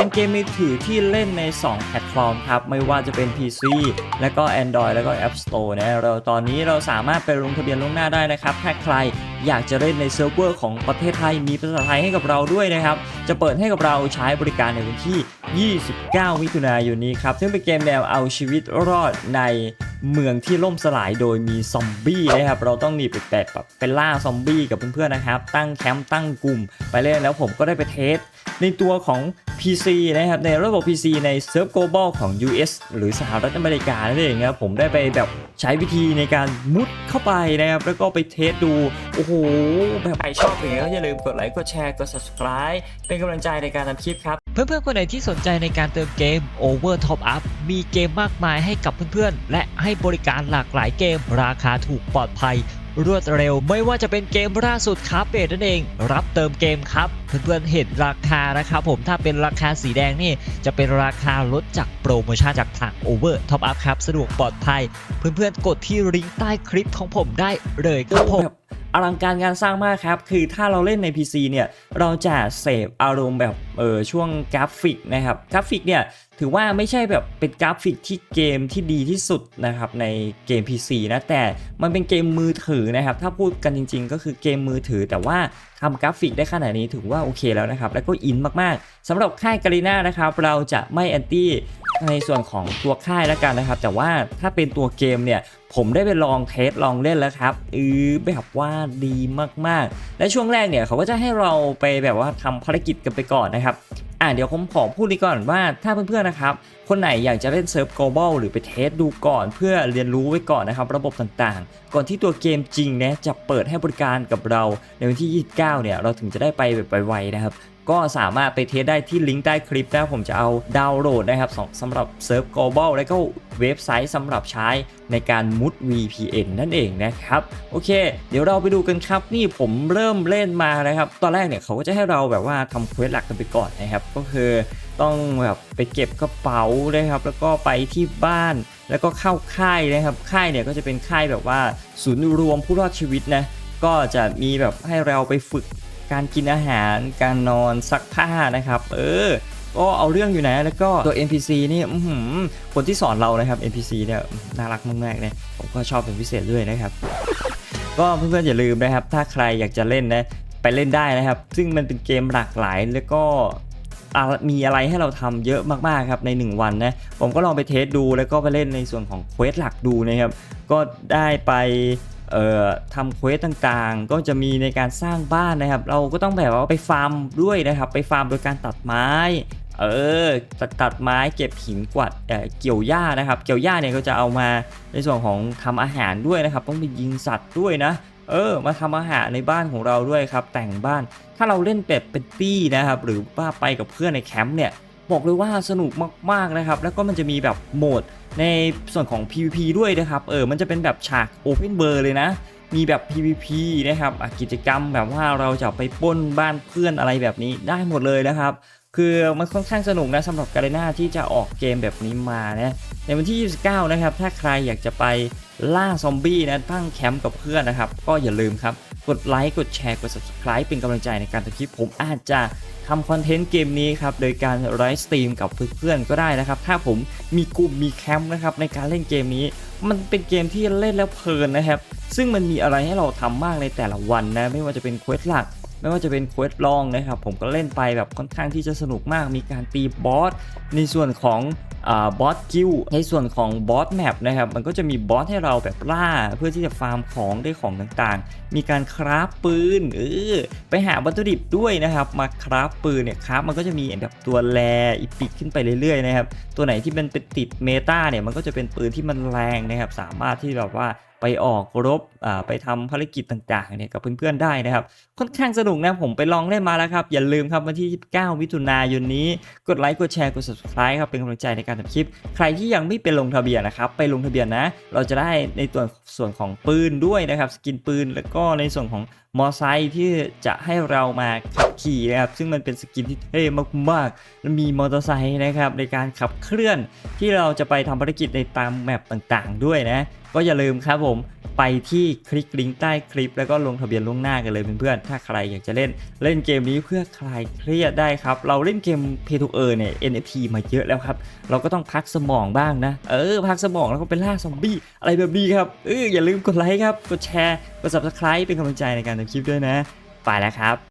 เป็นเกมมือถือที่เล่นใน 2 แพลตฟอร์มครับ ไม่ว่าจะเป็น PC และก็ Android แล้วก็ App Store นะเราตอนนี้เราสามารถไปลงทะเบียนล่วงหน้าได้นะครับ ถ้าใครอยากจะเล่นในเซิร์ฟเวอร์ของประเทศไทยมีภาษาไทยให้กับเราด้วยนะครับ จะเปิดให้กับเราใช้บริการในวันที่ 29 มิถุนายนนี้ครับ ซึ่งเป็นเกมแนวเอาชีวิตรอดใน เมืองที่ล่มสลายโดยมีซอมบี้นะครับ เราต้องหนีไปแบบแบบไปล่าซอมบี้กับเพื่อนๆนะครับ ตั้งแคมป์ตั้งกลุ่มไปเล่นแล้วผมก็ได้ไปเทสในตัวของ PC นะครับ ในระบบ PC ในเซิร์ฟ global ของ US หรือสหรัฐอเมริกานั่นเองครับ ผมได้ไปแบบใช้วิธีในการมุดเข้าไปนะครับ แล้วก็ไปเทสดู โอ้โห แบบใครชอบอย่างเงี้ยก็อย่าลืมกดไลค์ กดแชร์ กด subscribe เป็นกำลังใจในการทำคลิปครับ เพื่อนๆ คนไหนที่สนใจในการเติมเกม Over Top Up มีเกมมากมายให้กับเพื่อนๆ และให้บริการหลากหลายเกม ราคาถูกปลอดภัย รวดเร็วไม่ว่าจะเป็นเกมล่าสุดคาเปดนั่นเอง รับเติมเกมครับ เพื่อนๆเห็นราคานะครับผมถ้าเป็นราคาสีแดงนี่ จะเป็นราคาลดจากโปรโมชั่นจากทาง Over Top Up ครับ สะดวกปลอดภัย เพื่อนๆกดที่ลิงก์ใต้คลิปของผมได้เลยครับผมอลังการงานสร้างมากครับ คือถ้าเราเล่นใน PC เนี่ย เราจะเสพอารมณ์แบบเออช่วงกราฟิกนะครับ กราฟิกเนี่ย ถือว่าไม่ใช่แบบเป็นกราฟิกที่เกมที่ดีที่สุดนะครับในเกม PC นะแต่มันเป็นเกมมือถือนะครับ ถ้าพูดกันจริง ๆ ก็คือเกมมือถือ แต่ว่าทำกราฟิกได้ขนาดนี้ถือว่าโอเคแล้วนะครับ แล้วก็อินมากๆสำหรับค่ายการีน่านะครับ เราจะไม่แอนตี้ในส่วนของตัวค่ายแล้วกันนะครับ แต่ว่าถ้าเป็นตัวเกมเนี่ย ผมได้ไปลองเทสลองเล่นแล้วครับอือแบบว่าดีมากๆ และช่วงแรกเนี่ยเขาก็จะให้เราไปแบบว่าทำภารกิจกันไปก่อนนะครับ อ่าเดี๋ยวผมขอพูดดีก่อนว่าถ้าเพื่อนๆนะครับ คนไหนอยากจะเล่นเซิร์ฟ global หรือไปเทสดูก่อนเพื่อเรียนรู้ไว้ก่อนนะครับ ระบบต่างๆ ก่อนที่ตัวเกมจริงเนี่ยจะเปิดให้บริการกับเราในวันที่ 29 เนี่ยเราถึงจะได้ไปแบบไวๆนะครับก็สามารถไปเทสได้ที่ลิงก์ใต้คลิปนะผมจะเอาดาวน์โหลดนะครับสองสำหรับเซิร์ฟ global และก็เว็บไซต์สำหรับใช้ในการมุด VPN นั่นเองนะครับ โอเค เดี๋ยวเราไปดูกันครับ นี่ผมเริ่มเล่นมานะครับ ตอนแรกเนี่ยเขาก็จะให้เราแบบว่าทำเควสหลักกันไปก่อนนะครับ ก็คือ ต้องแบบไปเก็บกระเป๋านะครับ แล้วก็ไปที่บ้าน แล้วก็เข้าค่ายนะครับ ค่ายเนี่ยก็จะเป็นค่ายแบบว่าศูนย์รวมผู้รอดชีวิตนะ ก็จะมีแบบให้เราไปฝึกการกินอาหาร การนอนซักผ้านะครับ เออ ก็เอาเรื่องอยู่นะ แล้วก็ตัว NPC นี่คนที่สอนเรานะครับ NPC เนี่ยน่ารักมากๆเลยผมก็ชอบเป็นพิเศษด้วยนะครับ ก็เพื่อนๆอย่าลืมนะครับ ถ้าใครอยากจะเล่นนะไปเล่นได้นะครับ ซึ่งมันเป็นเกมหลากหลายแล้วก็ มีอะไรให้เราทำเยอะมากๆครับใน 1 วันนะผมก็ลองไปเทสดูแล้วก็ไปเล่นในส่วนของเควสหลักดูนะครับก็ได้ไปทำเควสต่างๆ ก็จะมีในการสร้างบ้านนะครับ เราก็ต้องแบบว่าไปฟาร์มด้วยนะครับ ไปฟาร์มโดยการตัดไม้เออตัดตัดไม้เก็บหินกวาดเเกี่ยวหญ้านะครับ เกี่ยวหญ้าเนี่ยก็จะเอามาในส่วนของทำอาหารด้วยนะครับ ต้องไปยิงสัตว์ด้วยนะ เออ มาทำอาหารในบ้านของเราด้วยครับ แต่งบ้าน ถ้าเราเล่นแบบเป็นตี้นะครับ หรือว่าไปกับเพื่อนในแคมป์เนี่ย บอกเลยว่าสนุกมากๆนะครับ แล้วก็มันจะมีแบบโหมดในส่วนของ PVP ด้วยนะครับ เออ มันจะเป็นแบบฉาก Open w o r l d เลยนะ มีแบบ PVP นะครับกิจกรรมแบบว่าเราจะไปป้นบ้านเพื่อนอะไรแบบนี้ได้หมดเลยนะครับคือมันค่อนข้างสนุกนะสำหรับการ์นาที่จะออกเกมแบบนี้มานะในวันที่ 29 นะครับ ถ้าใครอยากจะไป ล่าซอมบี้นะตั้งแคมป์กับเพื่อนนะครับ ก็อย่าลืมครับ กดไลค์ กดแชร์ กด subscribe เป็นกำลังใจในการทำคลิปผมอาจจะทำคอนเทนต์เกมนี้ครับ โดยการไลฟ์สตรีมกับเพื่อนๆก็ได้นะครับ ถ้าผมมีกลุ่มมีแคมป์นะครับในการเล่นเกมนี้ มันเป็นเกมที่เล่นแล้วเพลินนะครับ ซึ่งมันมีอะไรให้เราทำมากในแต่ละวันนะ ไม่ว่าจะเป็นเควสหลัก ไม่ว่าจะเป็นเควสลองนะครับผมก็เล่นไปแบบค่อนข้างที่จะสนุกมาก มีการตีบอสในส่วนของบอสกิลในส่วนของบอสแมปนะครับมันก็จะมีบอสให้เราแบบล่าเพื่อที่จะฟาร์มของได้ของต่างๆ มีการคราฟปืนเออไปหาวัตถุดิบด้วยนะครับ มาคราฟปืนเนี่ยคราฟมันก็จะมีแบบตัวแรอีปิกขึ้นไปเรื่อยๆนะครับตัวไหนที่มันเป็นติดเมตาเนี่ยมันก็จะเป็นปืนที่มันแรงนะครับสามารถที่แบบว่า ไปออกรบไปทำภารกิจต่างๆเนี่ยกับเพื่อนๆได้นะครับ ค่อนข้างสนุกนะผมไปลองเล่นมาแล้วครับ อย่าลืมครับวันที่ 29มิถุนายนนี้ กดไลค์กดแชร์กด subscribe ครับเป็นกำลังใจในการทำคลิป ใครที่ยังไม่เป็นลงทะเบียนนะครับ ไปลงทะเบียนนะ เราจะได้ในตัวส่วนของปืนด้วยนะครับ สกินปืนแล้วก็ในส่วนของมอไซค์ที่จะให้เรามาขับขี่นะครับซึ่งมันเป็นสกินที่เท่มากๆมีมอเตอร์ไซค์นะครับในการขับเคลื่อนที่เราจะไปทำภารกิจในตามแมปต่างๆ ด้วยนะก็อย่าลืมครับผมไปที่คลิกลิงก์ใต้คลิป แล้วก็ลงทะเบียนล่วงหน้ากันเลยเพื่อนๆถ้าใครอยากจะเล่นเล่นเกมนี้เพื่อคลายเครียดได้ครับ เราเล่นเกม Pay to Earn เนี่ย NFT มาเยอะแล้วครับ เราก็ต้องพักสมองบ้างนะ เออ พักสมองแล้วก็เป็นล่าซอมบี้อะไรแบบนี้ครับเอออย่าลืมกดไลค์ครับ กดแชร์ กด subscribe เป็นกำลังใจในการในคลิปด้วยนะ ไปแล้วครับ